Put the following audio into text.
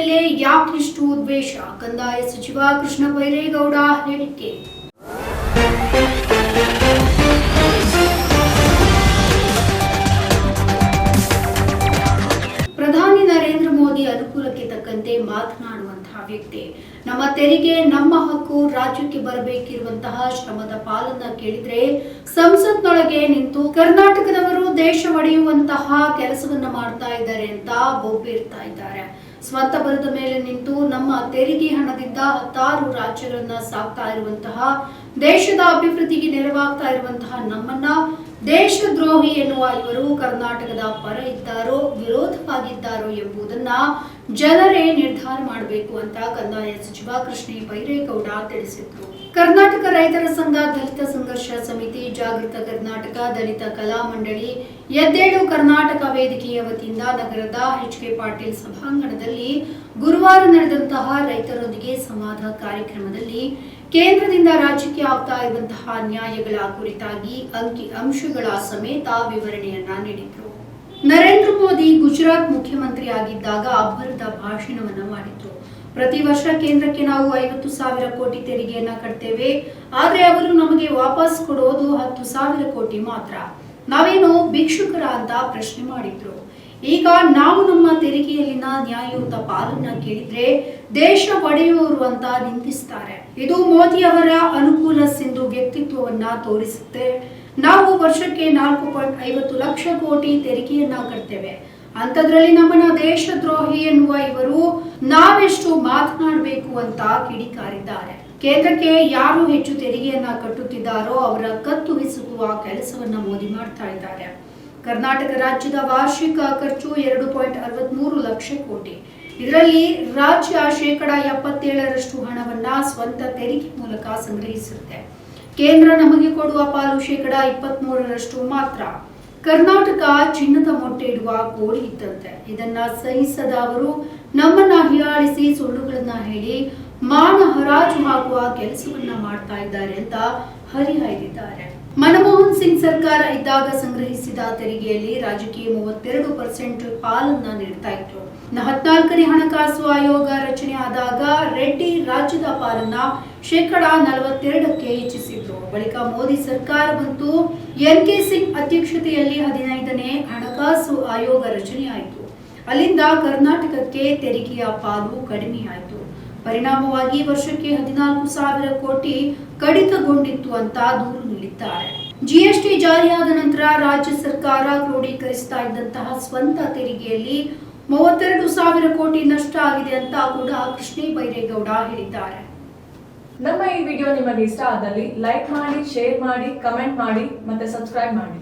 ಮೇಲೆ ಯಾಕಿಷ್ಟು ದ್ವೇಷ ಕಂದಾಯ ಸಚಿವ ಕೃಷ್ಣ ಬೈರೇಗೌಡ ಹೇಳಿಕೆ. ಪ್ರಧಾನಿ ನರೇಂದ್ರ ಮೋದಿ ಅನುಕೂಲಕ್ಕೆ ತಕ್ಕಂತೆ ಮಾತನಾಡುವಂತಹ ನಮ್ಮ ತೆರಿಗೆ, ನಮ್ಮ ಹಕ್ಕು ರಾಜ್ಯಕ್ಕೆ ಬರಬೇಕಿರುವಂತಹ ಶ್ರಮದ ಪಾಲನ್ನ ಕೇಳಿದ್ರೆ ಸಂಸತ್ನೊಳಗೆ ನಿಂತು ಕರ್ನಾಟಕದವರು ದೇಶ ಒಡೆಯುವಂತಹ ಕೆಲಸವನ್ನ ಮಾಡ್ತಾ ಇದ್ದಾರೆ ಅಂತ ಬೊಬ್ಬಿರ್ತಾ ಇದ್ದಾರೆ. ಸ್ವಂತ ಬರದ ಮೇಲೆ ನಿಂತು ನಮ್ಮ ತೆರಿಗೆ ಹಣದಿಂದ ಹತ್ತಾರು ರಾಜ್ಯಗಳನ್ನ ಸಾಕ್ತಾ ಇರುವಂತಹ, ದೇಶದ ಅಭಿವೃದ್ಧಿಗೆ ನೆರವಾಗ್ತಾ ಇರುವಂತಹ ನಮ್ಮನ್ನ ದೇಶದ್ರೋಹಿ ಎನ್ನುವ ಇವರು ಕರ್ನಾಟಕದ ಪರ ಇದ್ದಾರೋ, ವಿರೋಧವಾಗಿದ್ದಾರೋ ಎಂಬುದನ್ನ ಜನರೇ ನಿರ್ಧಾರ ಮಾಡಬೇಕು ಅಂತ ಕಂದಾಯ ಸಚಿವ ಕೃಷ್ಣ ಬೈರೇಗೌಡ ತಿಳಿಸಿದ್ರು. ಕರ್ನಾಟಕ ರೈತರ ಸಂಘ, ದಲಿತ ಸಂಘರ್ಷ ಸಮಿತಿ, ಜಾಗೃತ ಕರ್ನಾಟಕ, ದಲಿತ ಕಲಾ ಮಂಡಳಿ, ಎದ್ದೇಳು ಕರ್ನಾಟಕ ವೇದಿಕೆಯ ವತಿಯಿಂದ ನಗರದ ಎಚ್ ಕೆ ಪಾಟೀಲ್ ಸಭಾಂಗಣದಲ್ಲಿ ಗುರುವಾರ ನಡೆದಂತಹ ರೈತರೊಂದಿಗೆ ಸಂವಾದ ಕಾರ್ಯಕ್ರಮದಲ್ಲಿ ಕೇಂದ್ರದಿಂದ ರಾಜ್ಯಕ್ಕೆ ಆಗ್ತಾ ಇರುವಂತಹ ನ್ಯಾಯಗಳ ಕುರಿತಾಗಿ ಅಂಕಿ ಅಂಶಗಳ ಸಮೇತ ವಿವರಣೆಯನ್ನ ನೀಡಿದ್ರು. ನರೇಂದ್ರ ಮೋದಿ ಗುಜರಾತ್ ಮುಖ್ಯಮಂತ್ರಿ ಆಗಿದ್ದಾಗ ಅಬ್ಬರದ ಭಾಷಣವನ್ನ ಮಾಡಿದ್ರು. ಪ್ರತಿ ವರ್ಷ ಕೇಂದ್ರಕ್ಕೆ ನಾವು ಐವತ್ತು ಸಾವಿರ ಕೋಟಿ ತೆರಿಗೆಯನ್ನ ಕಟ್ತೇವೆ. ಆದ್ರೆ ಅವರು ನಮಗೆ ವಾಪಸ್ ಕೊಡೋದು ಹತ್ತು ಸಾವಿರ ಕೋಟಿ ಮಾತ್ರ. ನಾವೇನು ಭಿಕ್ಷುಕರ ಅಂತ ಪ್ರಶ್ನೆ ಮಾಡಿದ್ರು. ಈಗ ನಾವು ನಮ್ಮ ತೆರಿಗೆಯಲ್ಲಿನ ನ್ಯಾಯಯುತ ಪಾಲನ್ನ ಕೇಳಿದ್ರೆ ದೇಶ ಒಡೆಯುವರು ಅಂತ ನಿಂದಿಸ್ತಾರೆ ಇದು ಮೋದಿ ಅವರ ಅನುಕೂಲ ಸಿಂಧು ವ್ಯಕ್ತಿತ್ವವನ್ನ ತೋರಿಸುತ್ತೆ. ನಾವು ವರ್ಷಕ್ಕೆ ನಾಲ್ಕು ಪಾಯಿಂಟ್ ಐವತ್ತು ಲಕ್ಷ ಕೋಟಿ ತೆರಿಗೆಯನ್ನ ಕಟ್ತೇವೆ ಅಂಥದ್ರಲ್ಲಿ ನಮ್ಮನ್ನ ದೇಶದ್ರೋಹಿ ಎನ್ನುವ ಇವರು ನಾವೆಷ್ಟು ಮಾತನಾಡಬೇಕು ಅಂತ ಕಿಡಿಕಾರಿದ್ದಾರೆ. ಕೇಂದ್ರಕ್ಕೆ ಯಾರು ಹೆಚ್ಚು ತೆರಿಗೆಯನ್ನ ಕಟ್ಟುತ್ತಿದ್ದಾರೋ ಅವರ ಕತ್ತು ಹಿಸುಕುವ ಕೆಲಸವನ್ನ ಮೋದಿ ಮಾಡ್ತಾ ಇದ್ದಾರೆ. ಕರ್ನಾಟಕ ರಾಜ್ಯದ ವಾರ್ಷಿಕ ಖರ್ಚು ಎರಡು ಪಾಯಿಂಟ್ ಅರವತ್ಮೂರು ಲಕ್ಷ ಕೋಟಿ. ಇದರಲ್ಲಿ ರಾಜ್ಯ ಶೇಕಡ ಎಪ್ಪತ್ತೇಳರಷ್ಟು ಹಣವನ್ನ ಸ್ವಂತ ತೆರಿಗೆ ಮೂಲಕ ಸಂಗ್ರಹಿಸುತ್ತೆ ಕೇಂದ್ರ ನಮಗೆ ಕೊಡುವ ಪಾಲು ಶೇಕಡ ಇಪ್ಪತ್ಮೂರರಷ್ಟು ಮಾತ್ರ. ಕರ್ನಾಟಕ ಚಿನ್ನದ ಮೊಟ್ಟೆ ಇಡುವ ಕೋಡಿ ಇದ್ದಂತೆ. ಇದನ್ನ ಸಹಿಸದ ಅವರು ನಮ್ಮನ್ನ ಹೀಯಾಳಿಸಿ ಸುಳ್ಳುಗಳನ್ನ ಹೇಳಿ ಮಾನ ಹರಾಜು ಹಾಕುವ ಕೆಲಸವನ್ನ ಮಾಡ್ತಾ ಇದ್ದಾರೆ ಅಂತ ಹರಿಹಾಯ್ದಿದ್ದಾರೆ. ಸಿಂಗ್ ಸರ್ಕಾರ ಇದ್ದಾಗ ಸಂಗ್ರಹಿಸಿದ ತೆರಿಗೆಯಲ್ಲಿ ರಾಜಕೀಯ ಮೂವತ್ತೆರಡು ಪರ್ಸೆಂಟ್ ಪಾಲನ್ನ ನೀಡ್ತಾ ಇತ್ತು ಹದಿನಾಲ್ಕನೇ ಹಣಕಾಸು ಆಯೋಗ ರಚನೆ ಆದಾಗ ರೆಡ್ಡಿ ರಾಜ್ಯದ ಪಾಲನ್ನ ಶೇಕಡ ನಲವತ್ತೆರಡಕ್ಕೆ ಹೆಚ್ಚಿಸಿದ್ರು. ಬಳಿಕ ಮೋದಿ ಸರ್ಕಾರ ಬಂತು. ಎನ್ ಕೆ ಸಿಂಗ್ ಅಧ್ಯಕ್ಷತೆಯಲ್ಲಿ ಹದಿನೈದನೇ ಹಣಕಾಸು ಆಯೋಗ ರಚನೆಯಾಯಿತು. ಅಲ್ಲಿಂದ ಕರ್ನಾಟಕಕ್ಕೆ ತೆರಿಗೆಯ ಪಾಲು ಕಡಿಮೆಯಾಯಿತು. ಪರಿಣಾಮವಾಗಿ ವರ್ಷಕ್ಕೆ ಹದಿನಾಲ್ಕು ಸಾವಿರ ಕೋಟಿ ಕಡಿತಗೊಂಡಿತ್ತು ಅಂತ ದೂರು ನೀಡಿದ್ದಾರೆ. ಜಿಎಸ್ಟಿ ಜಾರಿಯಾದ ನಂತರ ರಾಜ್ಯ ಸರ್ಕಾರ ಕ್ರೋಢೀಕರಿಸ್ತಾ ಇದ್ದಂತಹ ಸ್ವಂತ ತೆರಿಗೆಯಲ್ಲಿ ಮೂವತ್ತೆರಡು ಸಾವಿರ ಕೋಟಿ ನಷ್ಟ ಆಗಿದೆ ಅಂತ ಕೂಡ ಕೃಷ್ಣ ಬೈರೇಗೌಡ ಹೇಳಿದ್ದಾರೆ. ನಮ್ಮ ಈ ವಿಡಿಯೋ ನಿಮಗೆ ಇಷ್ಟ ಆದಲ್ಲಿ ಲೈಕ್ ಮಾಡಿ, ಶೇರ್ ಮಾಡಿ, ಕಮೆಂಟ್ ಮಾಡಿ ಮತ್ತೆ ಸಬ್ಸ್ಕ್ರೈಬ್ ಮಾಡಿ.